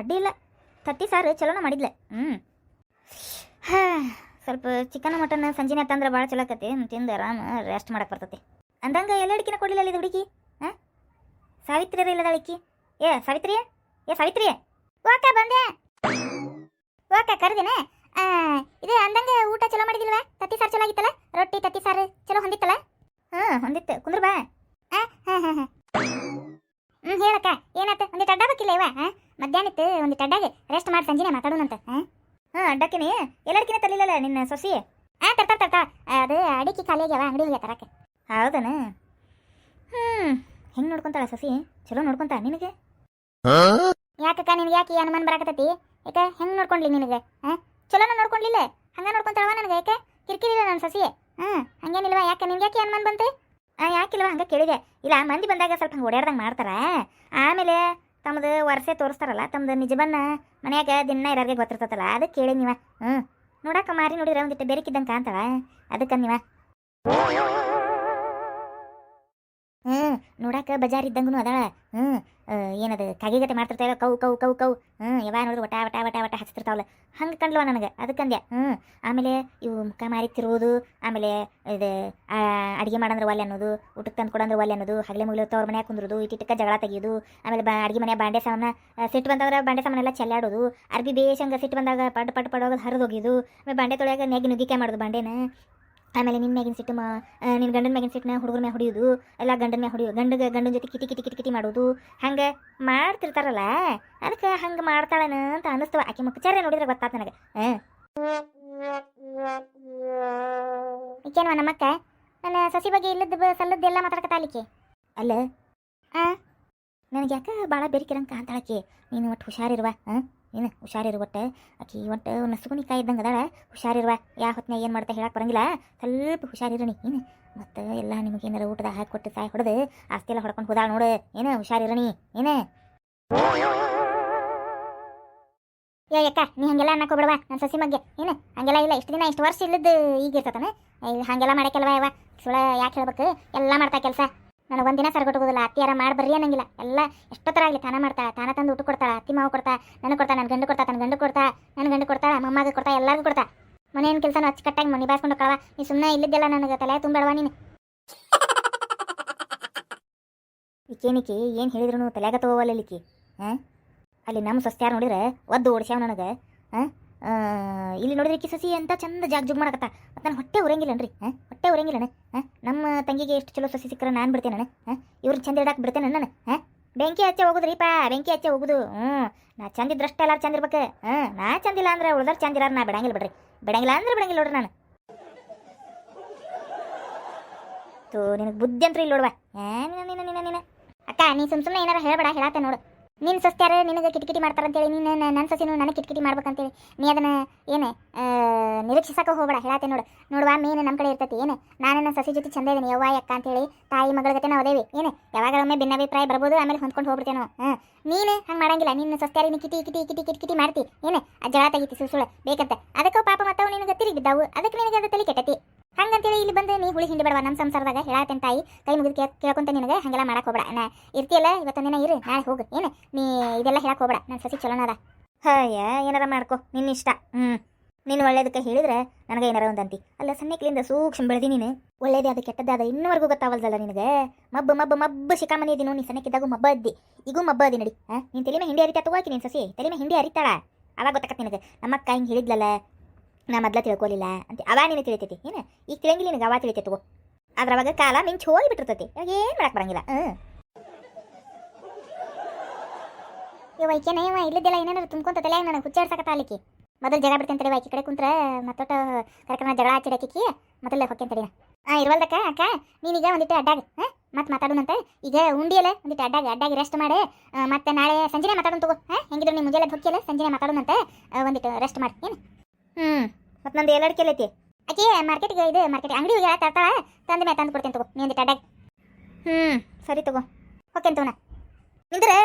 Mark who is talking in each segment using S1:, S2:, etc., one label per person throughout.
S1: ಅಡ್ಡಿ ಇಲ್ಲ ತತ್ತಿ ಸಾರು ಚಲೋನ ಮಾಡಿದ್ಲೆ. ಹ್ಞೂ ಹಾ, ಸ್ವಲ್ಪ ಚಿಕನ್ ಮಟನ್ ಸಂಜೆನೆ ತಂದ್ರೆ ಭಾಳ ಚಲೋ ಆಕತಿ. ತಿಂದು ಆರಾಮ ರೆಸ್ಟ್ ಮಾಡಕ್ಕೆ ಬರ್ತೈತಿ. ಅಂದಂಗೆ ಎಲ್ಲ ಅಡಿಕೆನ ಕೊಡಲಿಲ್ಲ ಇದು ಹುಡುಗಿ? ಹಾಂ? ಸಾವಿತ್ರಿ ಇಲ್ಲದ ಅಡಿಕೆ? ಏ, ಸಾವಿತ್ರಿ? ಏ, ಸಾವಿತ್ರಿ? ಓಕ ಬಂದೆ. ಓಕ ಕರೆದಿನ. ಇದು ಅಂದಂಗೆ ಊಟ ಚಲೋ ಮಾಡಿದಿಲ್ವಾ? ತತ್ತಿ ಸಾರು ಚಲೋ ಆಗಿತ್ತಲ್ಲ ರೊಟ್ಟಿ, ತತ್ತಿ ಸಾರು ಚಲೋ ಹೊಂದಿತ್ತಲ್ಲ? ಹಾಂ, ಹೊಂದಿತ್ತು. ಕುಂದ್ರ ಬಾ. ಹಾಂ ಹಾಂ ಹಾಂ. ಹ್ಞೂ ಹೇಳಕ್ಕ. ಏನಾಯ್ತು ಒಂದಿಟ್ಟು ಅಡ್ಡ ಬೇಕಿಲ್ಲ ಇವ, ಹಾಂ? ಮಧ್ಯಾಹ್ನತ್ತು ಒಂದು ಅಡ್ಡಾಗೆ ರೆಸ್ಟ್ ಮಾಡಿ ಸಂಜೆನೆ ಮಾತಾಡೋಣಂತ ಹಾಂ ಹಾಂ ಅಡ್ಡಕ್ಕಿನಿ ಎಲ್ಲಡ್ಕಿನ ತರಲಿಲ್ಲಲ್ಲ ನಿನ್ನ ಸೊಸಿ? ಹಾಂ ತರ್ತಾ ತರ್ತಾ. ಅದು ಅಡಿಕೆ ಖಾಲಿಯಾಗ್ಯಾವ ಅಂಗಡಿ ಹೋಗ್ಯ ತರಕ್ಕೆ. ಹೌದನ? ಹ್ಞೂ ಹೆಂಗೆ ನೋಡ್ಕೊಂತಾಳ ಸಸಿ? ಚಲೋ ನೋಡ್ಕೊಂತ ನಿನಗೆ? ಯಾಕಕ್ಕ ನಿನಗೆ ಯಾಕೆ ಈ ಅನುಮಾನ ಬರಾಕತ್ತೈತಿ? ಯಾಕೆ ಹೆಂಗೆ ನೋಡ್ಕೊಂಡ್ಲಿ ನಿನಗೆ ಹಾಂ ಚಲೋನ ನೋಡ್ಕೊಂಡ್ಲಿಲ್ಲ ಹಂಗೆ ನೋಡ್ಕೊಂತಾಳವ ನನಗೆ ಯಾಕೆ? ಕಿರಿಕಿರಿಲ್ಲ ನನ್ನ ಸಸಿ? ಹಾಂ ಹಂಗೇನಿಲ್ವಾ? ಯಾಕೆ ನಿನ್ಗೆ ಯಾಕೆ ಅನುಮಾನ ಬಂತೆ? ಹಾಂ ಯಾಕಿಲ್ವ? ಹಂಗೆ ಕೇಳಿದೆ. ಇಲ್ಲ ಮಂದಿ ಬಂದಾಗ ಸ್ವಲ್ಪ ಹಂಗೆ ಓಡಾಡ್ದಂಗೆ ಮಾಡ್ತಾರ? ಆಮೇಲೆ ತಮ್ಮದು ವರ್ಷೆ ತೋರಿಸ್ತಾರಲ್ಲ ತಮ್ಮದು ನಿಜವನ್ನ ಮನ್ಯಾಗ ದಿನ ಇರೋರಿಗೆ ಗೊತ್ತಿರ್ತತಲ್ಲ ಅದಕ್ಕೆ ಕೇಳಿ ನೀವ. ಹ್ಞೂ ನೋಡಕ್ಕ ಮಾರಿ ನೋಡಿದ್ರೆ ಒಂದಿಟ್ಟು ಬೆರಕಿದ್ದಂಗೆ ಕಾಣ್ತಾಳ. ಅದಕ್ಕೆ ನೀವ. ಹ್ಞೂ ನೋಡಕ್ಕೆ ಬಜಾರ್ ಇದ್ದಂಗೂ ಅದಾಳ. ಹ್ಞೂ ಏನದು ಕಾಗಿಗತೆ ಮಾಡ್ತಿರ್ತಾವ ಕೌ ಕೌ ಕೌ ಕೌ. ಹ್ಞೂ ಯಾವ ನೋಡಿದ್ರು ಒಟ ವಟ ವಟ ವಟ ಹಚ್ತಿರ್ತಾವಲ್ಲ ಹಂಗೆ ಕಂಡ್ಲವ ನನಗೆ ಅದಕ್ಕಂದ್ಯ ಹ್ಞೂ ಆಮೇಲೆ ಇವು ಮುಖ ಮಾರಿ ತಿರುವುದು, ಆಮೇಲೆ ಇದು ಅಡುಗೆ ಮಾಡಂದ್ರೆ ಒಲೆ ಅನ್ನೋದು ಊಟಕ್ಕೆ ತಂದು ಕೊಡಂದ್ರೆ ಒಲೆ ಅನ್ನೋದು, ಹಗಲೆ ಮುಗಿಲು ತವ್ರ ಮನ್ಯಾಗ ಕುಂದ್ರದು, ಇಟ್ಟಿಟ್ಟಕ್ಕೆ ಜಗಳ ತೆಗೆಯೋದು, ಆಮೇಲೆ ಬಾ, ಅಡುಗೆ ಮನೆ ಬಾಂಡೆ ಸಾಮಾನ ಸಿಟ್ಟು ಬಂದವ್ರ ಬಾಂಡೆ ಸಾಮಾನೆಲ್ಲ ಚೆಲ್ಲಾಡೋದು, ಅರ್ಬಿ ಬೇಷಂಗ ಸಿಟ್ಟು ಬಂದಾಗ ಪಡ್ ಪಡ್ ಪಡ್ ಹೋಗೋದು ಹರಿದು ಹೋಗಿದ್ದು ಆಮೇಲೆ ಬಾಂಡೆ ತೊಳೆಯಾಗ ನೆಗ್ ನುಗ್ಗಿಕೆ ಮಾಡೋದು ಬಾಂಡೆನ. ಆಮೇಲೆ ನಿನ್ನ ಮ್ಯಾಗಿನ ಸಿಟ್ಟು ಮಾ ನಿನ್ನ ಗಂಡನ ಮ್ಯಾಗಿನ ಸಿಟ್ಟನ್ನ ಹುಡುಗರ ಮ್ಯಾಗ ಹೊಡಿಯೋದು, ಎಲ್ಲ ಗಂಡನ ಮ್ಯಾಗ ಹೊಡಿಯೋದು, ಗಂಡಗ ಗಂಡನ ಜೊತೆ ಕಿಟಿ ಕಿಟಿ ಕಿಟಿ ಕಿಟಿ ಮಾಡೋದು, ಹಂಗೆ ಮಾಡ್ತಿರ್ತಾರಲ್ಲ, ಅದಕ್ಕೆ ಹಂಗೆ ಮಾಡ್ತಾಳನ ಅಂತ ಅನಿಸ್ತವ ಆಕೆ ಮುಖಚಾರ ನೋಡಿದ್ರೆ ಗೊತ್ತಾತ ನನಗೆ. ಹಾಂ ಈಕೇನ್ವ ನಮ್ಮಕ್ಕ? ನನ್ನ ಸಸಿ ಬಗ್ಗೆ ಇಲ್ಲದ ಸಲ್ಲದ್ದೆಲ್ಲ ಮಾತಾಡ್ಕತ್ತಾಲಿಕ್ಕೆ ಅಲ್ಲ. ಹಾಂ ನನಗೆ ಯಾಕೆ ಭಾಳ ಬೇರೆ ಕಿರಂಕ ಅಂತಾಳಕ್ಕೆ ನೀನು ಒಟ್ಟು ಹುಷಾರಿರುವ ಹಾಂ ನೀನು ಹುಷಾರಿರು ಒಟ್ಟು. ಆಕಿ ಒಟ್ಟು ನಸುಗುನಿ ಕಾಯಿ ಇದ್ದಂಗೆ ಅದಾಳ. ಹುಷಾರಿರುವ ಯಾವ ಹೊತ್ತಿನ ಏನು ಮಾಡ್ತಾ ಹೇಳಕ್ಕೆ ಬರಂಗಿಲ್ಲ. ಸ್ವಲ್ಪ ಹುಷಾರಿರು ನೀ, ಏನು. ಮತ್ತು ಎಲ್ಲ ನಿಮಗೆ ಏನಾರ ಊಟದ ಹಾಕಿ ಕೊಟ್ಟು ಸಾಯಿ ಹೊಡೆದು, ಆಸ್ತಿ ಎಲ್ಲ ಹೊಡ್ಕೊಂಡು ಹೋದಾಳ ನೋಡು. ಏನು ಹುಷಾರಿರಣಿ ಏನು. ಏ, ಅಕ್ಕ, ನೀ ಹಂಗೆಲ್ಲ ಅನ್ನಕ್ಕೆ ಬಿಡವಾ ನನ್ನ ಸಸಿ ಮಗ್ಗೆ. ಏನು, ಹಂಗೆಲ್ಲ ಇಲ್ಲ, ಇಷ್ಟು ದಿನ ಇಷ್ಟು ವರ್ಷ ಇಲ್ಲದ್ದು ಈಗ ಇರ್ತತನ ಹಾಗೆಲ್ಲ ಮಾಡಕ್ಕೆಲ್ವ ಯವ್ವ? ಸುಳ ಯಾಕೆ ಹೇಳ್ಬೇಕು? ಎಲ್ಲ ಮಾಡ್ತಾ ಕೆಲಸ. ನನಗೆ ಒಂದಿನ ಸರ್ಗೊಟ್ಟೋಗೋದಿಲ್ಲ ಅತ್ತಿಯಾರ ಮಾಡಿ ಬರ್ರಿ ಅನ್ನಂಗಿಲ್ಲ. ಎಲ್ಲ ಆಗಲಿ ತಾನ ಮಾಡ್ತಾಳೆ ತಾನ ತಂದು ಊಟ ಕೊಡ್ತಾಳೆ, ಅತ್ತಿ ಮಾವು ಕೊಡ್ತಾ ನನಗೆ ಕೊಡ್ತಾ ನನ್ನ ಗಂಡು ಕೊಡ್ತಾ ತನ್ನ ಗಂಡು ಕೊಡ್ತಾ ನನ್ನ ಗಂಡು ಕೊಡ್ತಾ ಮೊಮ್ಮಗ ಕೊಡ್ತಾ, ಎಲ್ಲರಿಗೂ ಕೊಡ್ತಾ. ಮನೇನು ಕೆಲಸನೂ ಅಚ್ಚುಕಟ್ಟಾಗಿ ಮನೆ ಬಾಸ್ಕೊಂಡು ಕಳವ. ನೀ ಸುಮ್ಮನೆ ಇಲ್ಲಿದ್ದೆಲ್ಲ ನನಗೆ ತಲೆ ತುಂಬೇಡವ ನೀನು. ಈಕೇನಿಕಿ ಏನು ಹೇಳಿದ್ರು ತಲೆಗ ತಗೋವಲ್ಲ ಇಲ್ಲಿಕಿ? ಹಾಂ? ಅಲ್ಲಿ ನಮ್ಮ ಸೊಸ್ತ್ಯಾರು ನೋಡಿದ್ರೆ ಒದ್ದು ಓಡಿಸ್ಯಾವ ನನಗೆ. ಹಾಂ? ಇಲ್ಲಿ ನೋಡಿದ್ರೆ ಕಿ ಸಸಿ ಅಂತ ಚಂದ ಜಾಗ ಜುಗ್ ಮಾಡಕತ್ತ. ಮತ್ತು ನಾನು ಹೊಟ್ಟೆ ಉರಂಗಿಲ್ಲನ್ರಿ. ಹಾಂ? ಹಾಂ? ನಮ್ಮ ತಂಗಿಗೆ ಎಷ್ಟು ಚಲೋ ಸಸಿ ಸಿಕ್ಕರೆ ನಾನು ಬಿಡ್ತೇನೆ ಹಾಂ? ಇವ್ರು ಚಂದ ಇಡಕ್ಕೆ ಬಿಡ್ತೇನೆ ನಾನು ಹಾಂ? ಬೆಂಕಿ ಹಚ್ಚೆ ಹೋಗುದ್ರಿಪ್ಪ ಬೆಂಕಿ ಹಚ್ಚೆ ಹೋಗುದು. ಹ್ಞೂ. ನಾ ಚಂದ ಇದ್ರಷ್ಟೇ ಎಲ್ಲಾರು ಚಂದ ಇರ್ಬೇಕು. ಹಾಂ? ನಾ ಚಂದಿಲ್ಲ ಅಂದ್ರೆ ಉಳ್ದಾರ ಚಂದ ಇರಾರ, ನಾ ಬಿಡಂಗಿಲ್ಲ ಬಿಡ್ರಿ. ಬಿಡಂಗಿಲ್ಲ ಅಂದ್ರೆ ಬಿಡಂಗಿಲ್ಲ ನೋಡ್ರಿ ನಾನು. ತೋ, ನಿನಗೆ ಬುದ್ಧಿ ಅಂತ ಇಲ್ಲಿ ನೋಡುವ. ನಿನ್ನ ನಿನ್ನ ನಿನ್ನ ಅಕ್ಕ, ನೀ ಸುಮ್ ಸುಮ್ಮನೆ ಏನಾರ ಹೇಳಬೇಡ ಹೇಳತ್ತೆ ನೋಡು. ನಿನ್ನ ಸಸ್ತ್ಯಾರ ನಿನಗೆ ಕಿಟಕಿಟಿ ಮಾಡ್ತಾರಂತೇಳಿ ನೀನು ನನ್ನ ಸಸಿನು ನನಗೆ ಕಿಟಕಿಟಿ ಮಾಡ್ಬೇಕಂತೇಳಿ. ನೀ ಅದನ್ನ ಏನು ನಿರೀಕ್ಷಿಸಕ್ಕೆ ಹೋಗ್ಬೇಡ. ಹೇಳತ್ತೆ ನೋಡು. ನೋಡುವ, ಮೇನ್ ನಮ್ಮ ಕಡೆ ಇರ್ತೈತಿ. ಏನು, ನಾನು ನನ್ನ ಸಸಿ ಜೊತೆ ಚಂದ ಇದೀನಿ. ಯವ್ವ ಅಕ್ಕ ಅಂತೇಳಿ ತಾಯಿ ಮಗಳ ಜೊತೆ ನಾವು ಅದೇವಿ. ಏನು ಯಾವಾಗಳೊಮ್ಮೆ ಭಿನ್ನಾಭಿಪ್ರಾಯ ಬರ್ಬೋದು, ಆಮೇಲೆ ಹೊಂದ್ಕೊಂಡು ಹೋಗ್ಬಿಡ್ತೇವೆ ನೀನು ಹಂಗೆ ಮಾಡಂಗಿಲ್ಲ. ನಿನ್ನ ಸಸ್ತ್ಯಾರಿ ನೀ ಕಿಟಿ ಕಿಟಿ ಕಿಟಿ ಕಿಟಿ ಕಿಟಿ ಮಾಡ್ತಿ. ಏನು, ಆ ಜಗಳ ತೆಗಿತಿ, ಸುಳ್ಳು ಬೇಕಂತ ಅದಕ್ಕೂ ಪಾಪ ಮತ್ತವು ನಿನಗೆ ತಿರುಗಿ ಬಿದ್ದಾವು ಅದಕ್ಕೆ ನಿನಗೆ ಅದು ತಲೆ ಕೆಟ್ಟತಿ. ಹಂಗಂತೇಳಿ ಇಲ್ಲಿ ಬಂದು ನೀ ಹುಳಿ ಹಿಂಡಿ ಬಿಡವ? ನಮ್ಮ ಸಂಸಾರದಾಗ ಹೇಳತ್ತೇನೆ ತಾಯಿ, ಕೈ ಮುಗಿದು ಕೇಳ್ಕೊಂತ ನಿನಗೆ ಹಂಗೆಲ್ಲ ಮಾಡಕ್ಕೆ ಹೋಗ್ಬೇಡ. ನಾ, ಇರ್ತಿಯಲ್ಲ ಇವತ್ತೊಂದಿನ ದಿನ ಇರು, ನಾಳೆ ಹೋಗು, ಏನು? ನೀ ಇದೆಲ್ಲ ಹೇಳಕ್ಕೆ ಹೋಗ್ಬೇಡ ನನ್ನ ಸಸಿ ಚಲೋನದ ಹಾಯ ಏನಾರ ಮಾಡ್ಕೊ ನಿನ್ನ ಇಷ್ಟ. ಹ್ಞೂ ನೀನು ಒಳ್ಳೇದಕ್ಕೆ ಹೇಳಿದ್ರೆ ನನಗೆ ಏನಾರ ಒಂದಂತಿ. ಅಲ್ಲ ಸಣ್ಣಕ್ಲಿಂದ ಸೂಕ್ಷ್ಮ ಬೆಳೆದಿ ನೀನು. ಒಳ್ಳೇದೇ ಅದು ಕೆಟ್ಟದ್ದೇ ಇನ್ನುವರೆಗೂ ಇನ್ನೂವರೆಗೂ ಗೊತ್ತಾವಲ್ದಲ್ಲ ನಿನಗೆ? ಮಬ್ಬು ಮಬ್ಬು ಮಬ್ಬು ಶಿಕಾಮನಿ ಇದ್ದೀನಿ ನೀ ಸಣ್ಣಕ್ಕಿದ್ದಾಗೂ ಮಬ್ಬ ಅದ್ದಿ ಈಗೂ ಮಬ್ಬ ಅದಿ ನಡಿ ಹಾಂ ನೀನು ತಲೆಮೆ ಹಿಂಡಿ ಅರಿತಾ ತಗೋಕಿ ನೀನು ಸಸಿ ತಲೆಮೆ ಹಿಂಡಿ ಹರಿತಾಳ. ಅವಾಗ ಗೊತ್ತಾಕತ್ ನಿನಗೆ. ನಮ್ಮಕ್ಕ ಹಿಂಗೆ ಹೇಳಿದ್ಲಲ್ಲ ನಾ ಮೊದ್ಲ ತಿಳ್ಕೊಲಿಲ್ಲ ಅಂತ. ಅವ ನಿನಗೆ ತಿಳಿತೈತಿ. ಏನು? ಈಗ ತಿಳಿಯಂಗಿಲ್ಲ ನಿನಗೆ, ಅವ ತಿಳಿತೈತಿ ತಗೋ. ಅದ್ರವಾಗ ಕಾಲ ಮಿಂಚ್ ಹೋಗಿ ಬಿಟ್ಟಿರ್ತೈತಿ. ಇವಾಗ ಏನು ಮಾಡಕ್ಕೆ ಬರಂಗಿಲ್ಲ? ಹ್ಞೂ ಇವ ಈಕೆನ? ಇವ ಇಲ್ಲದೆಲ್ಲ ಏನಾದ್ರು ತುಂಬ್ಕೊಂತ ತಲೆ ನನಗೆ ಹುಚ್ಚಾಡ್ಸಕತ್ತ ಅಲ್ಲಿಕಿ ಮೊದಲು ಜಗ ಬಿಡ್ತೇನೆ ತಡಿ ಈಕಿ ಕಡೆ ಕುಂತ್ರ ಮತ್ತೊಟ್ಟ ಕರ್ಕೊಂಡು ಜಗಳ ಹಚ್ಚಿಡಕಿಕ್ಕಿ ಮೊದಲೇ ಹೊಕ್ಕೇನ್ ತಡಿ ಹಾಂ ಇರ್ವಲ್ದಕ್ಕ, ಅಕ್ಕ, ನೀನೀಗ ಒಂದಿಟ್ಟು ಅಡ್ಡಾಗ, ಹಾಂ? ಮತ್ತೆ ಮಾತಾಡೋಣಂತೆ ಈಗ ಉಂಡಿಯಲ್ಲ ಒಂದಿಟ್ಟು ಅಡ್ಡಾಗ, ಅಡ್ಡಾಗಿ ರೆಸ್ಟ್ ಮಾಡಿ. ಮತ್ತೆ ನಾಳೆ ಸಂಜೆನೆ ಮಾತಾಡೋಣ ತಗೋ, ಹಾಂ? ಹೆಂಗಿದ್ರು ನೀವು ಮುಂಜಾನೆ ಹೊಕ್ಕಿಯಲ್ಲ ಸಂಜೆನೆ ಮಾತಾಡೋಣಂತೆ ಒಂದಿಟ್ಟು ರೆಸ್ಟ್ ಮಾಡಿ. ಏನು? ಹ್ಞೂ ಮತ್ತು ನಂದು ಎಲ್ಲ ಐತಿ. ಆಕೆ ಮಾರ್ಕೆಟ್ಗೆ ಇದು ಮಾರ್ಕೆಟ್ ಅಂಗಡಿ ಹೋಗಿ ತರ್ತಾಳ, ತಂದ ಮೇಲೆ ತಂದು ಕೊಡ್ತೇನೆ ತಗೋ, ನೀ ಒಂದಿಟ್ಟು ಅಡ್ಡಾಗ ಹ್ಞೂ ಸರಿ ತಗೋ. ಓಕೆ ತಗೋಣ. ನಿಂದ್ರೆ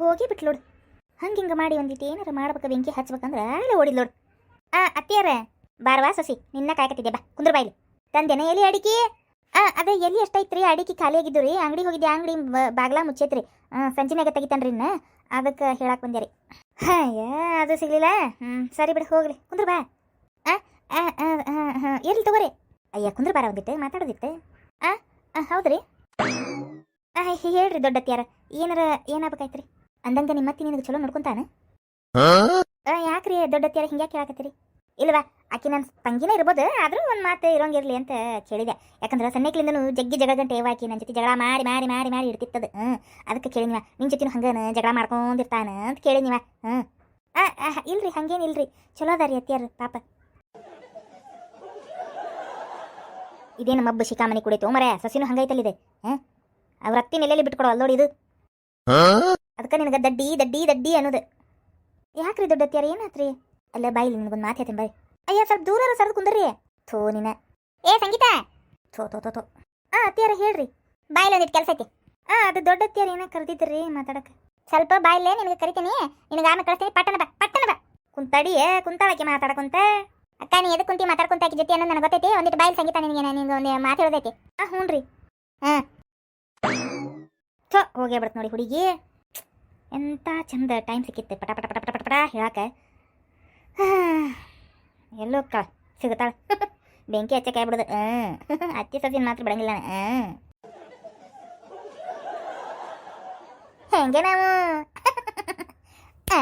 S1: ಹೋಗಿ ಬಿಟ್ಲು ನೋಡು ಹಂಗೆ ಹಿಂಗೆ ಮಾಡಿ ಒಂದಿಟ್ಟು ಏನಾರ ಮಾಡ್ಬೇಕು ಬೆಂಕಿ ಹಚ್ಬೇಕಂದ್ರೆ ಅಲ್ಲೇ ಓಡಿದ್ ನೋಡು ಆ ಅತ್ತಿಯಾರ ಬಾರವಾ ಸಸಿ, ನಿನ್ನ ಕಾಯ್ಕತ್ತಿದ್ದೆ ಬಾ, ಕುಂದ್ರ ಬಾಯಿಲಿ. ತಂದೆನ ಎಲಿ ಅಡಿಕೆ? ಆ, ಅದೇ ಎಲ್ಲಿ ಎಷ್ಟೈತ್ರಿ, ಅಡಿಕೆ ಖಾಲಿ ಆಗಿದ್ದು ರೀ ಅಂಗಡಿ ಹೋಗಿದ್ದೆ ಅಂಗಡಿ ಬಾಗ್ಲ ಮುಚ್ಚೈತ್ರಿ. ಸಂಜೆನಾಗ ತೆಗಿತಾನ್ರಿ ಇನ್ನ, ಅದಕ್ಕೆ ಹೇಳಕ್ಕೆ ಬಂದೆ ರೀ ಹಾಯ ಅದು ಸಿಗ್ಲಿಲ್ಲ? ಹ್ಞೂ ಸರಿ ಬಿಡು ಹೋಗ್ಲಿ. ಕುಂದ್ರ ಬಾ. ಎಲ್ಲಿ ತಗೋರಿ? ಅಯ್ಯ ಕುಂದ್ರ ಬಾರ ಒಂದಿಟ್ಟು ಮಾತಾಡೋದಿತ್ತು. ಆ ಆ, ಹೌದ್ರಿ. ಆ, ಹೇಳ್ರಿ ದೊಡ್ಡತ್ಯಾರ ಏನಾರ ಏನಾಗಬೇಕಾಯ್ತ್ರಿ? ಅಂದಂಗ ನಿಮ್ಮ ಅತ್ತಿ ನಿನಗೆ ಚಲೋ ನೋಡ್ಕೊಂತಾನ? ಆ, ಯಾಕ್ರಿ ದೊಡ್ಡತ್ಯಾರ ಹಿಂಗ್ಯಾಕೆ ಕೇಳಾಕತ್ತೀರಿ? ಇಲ್ವಾ ಆಕೆ ನನ್ನ ತಂಗಿನೇ ಇರ್ಬೋದು ಆದರೂ ಒಂದು ಮಾತು ಇರೋಂಗಿರಲಿ ಅಂತ ಕೇಳಿದೆ. ಯಾಕಂದ್ರೆ ಸಣ್ಣಕ್ಲಿಂದನು ಜಗ್ಗಿ ಜಗಳ ಗಂಟೆ ಆಕಿ ನನ್ನ ಜೊತೆ ಜಗಳ ಮಾಡಿ ಮಾಡಿ ಮಾಡಿ ಮಾಡಿ ಇಡ್ತಿತ್ತದ. ಹ್ಞೂ ಅದಕ್ಕೆ ಕೇಳಿನಿವ ನಿನ್ನ ಜೊತೆ ಹಂಗನ ಜಗಳ ಮಾಡ್ಕೊಂಡಿರ್ತಾನ ಅಂತ ಕೇಳಿನಿವ ಹ್ಞೂ ಆ ಆ, ಇಲ್ರಿ ಹಂಗೇನಿಲ್ರಿ ಚಲೋ ಅದಾರಿ ಅತ್ತಿಯರ್ ಪಾಪ. ಇದೇನು ಮಬ್ಬ ಶಿಕಾಮಣಿ ಕುಡಿತು ಮರ ಸಸಿನೂ ಹಂಗೈತಲ್ಲಿದೆ ಹಾಂ ಅವ್ರ ಅತ್ತಿ ನೆಲೆಯಲ್ಲಿ ಬಿಟ್ಕೊಡೋ ಅಲ್ಲೋಡಿ ಇದು. ಅದಕ್ಕೆ ನಿನಗೆ ದಡ್ಡಿ ದಡ್ಡಿ ದಡ್ಡಿ ಅನ್ನೋದು. ಯಾಕ್ರಿ ದೊಡ್ಡ ಅತ್ತಿಯರ್ ಏನಾತ್ರಿ? ಅಲ್ಲ ಬಾಯಿಲಿ ನಿನಗೊಂದು ಮಾತು ಹೇಳ್ತೀನಿ ಬಾಯ್ ಅಯ್ಯ, ಸ್ವಲ್ಪ ದೂರ ಸರ್ದು ಕುಂದ್ರಿ. ಥೋ, ನಿನ. ಏ, ಸಂಗೀತ? ಥೋ ಥೋ ಥೋ ಥೋ. ಆ ಅತ್ತಿಯಾರ ಹೇಳ್ರಿ. ಬಾಯಿಲಿ ಒಂದಿಟ್ಟು ಕೆಲಸ ಐತಿ. ಆ, ಅದು ದೊಡ್ಡ ಅತ್ತಿಯಾರ ಏನೋ ಕರೆದಿದ್ರಿ ಮಾತಾಡಕ್ಕೆ ಸ್ವಲ್ಪ ಬಾಯಿಲೆ ನಿನಗೆ ಕರಿತೀನಿ. ನಿನಗೆ ಆಮೇಲೆ ಕಳಿಸ್ತೀನಿ. ಪಟ್ಟಣ ಬಾ ಪಟ್ಟಣ ಬಾ. ಕುಂತಾಡಿ ಕುಂತಾಳಕ್ಕೆ ಮಾತಾಡಕುಂತ ಅಕ್ಕ, ನೀ ಎದಕ್ಕೆ ಕುಂತಿ ಮಾತಾಡ್ಕೊಂತ ಆಕಿ ಜೊತೆ ಅನ್ನೋದು ನನಗೆ ಗೊತ್ತೈತಿ. ಒಂದಿಟ್ಟು ಬಾಯಿಲಿ ಸಂಗೀತ, ನಿನಗೆ ನಿನಗೆ ಒಂದು ಮಾತು ಆ ಹ್ಞೂ ರೀ ಹಾಂ ಥೋ, ಹೋಗೇ ಬಿಡ್ತು ನೋಡಿ ಹುಡುಗಿ. ಎಂಥ ಚಂದ ಟೈಮ್ ಸಿಕ್ಕಿತ್ತು. ಪಟ ಪಟ ಪಟ ಪಟ ಪಟ ಪಟ, ಹೇಳಾಕ. ಎಲ್ಲೋ ಕ ಸಿಗುತ್ತಾಳ ಬೆಂಕಿ ಹಚ್ಚಕ್ಕೆ ಆಗ್ಬಿಡುದು ಹ್ಞೂ ಅತ್ತಿ ಸಸಿನ ಮಾತ್ರ ಬಿಡಂಗಿಲ್ಲ ಹ್ಞೂ ಹೆಂಗೆ ನಾವು ಆ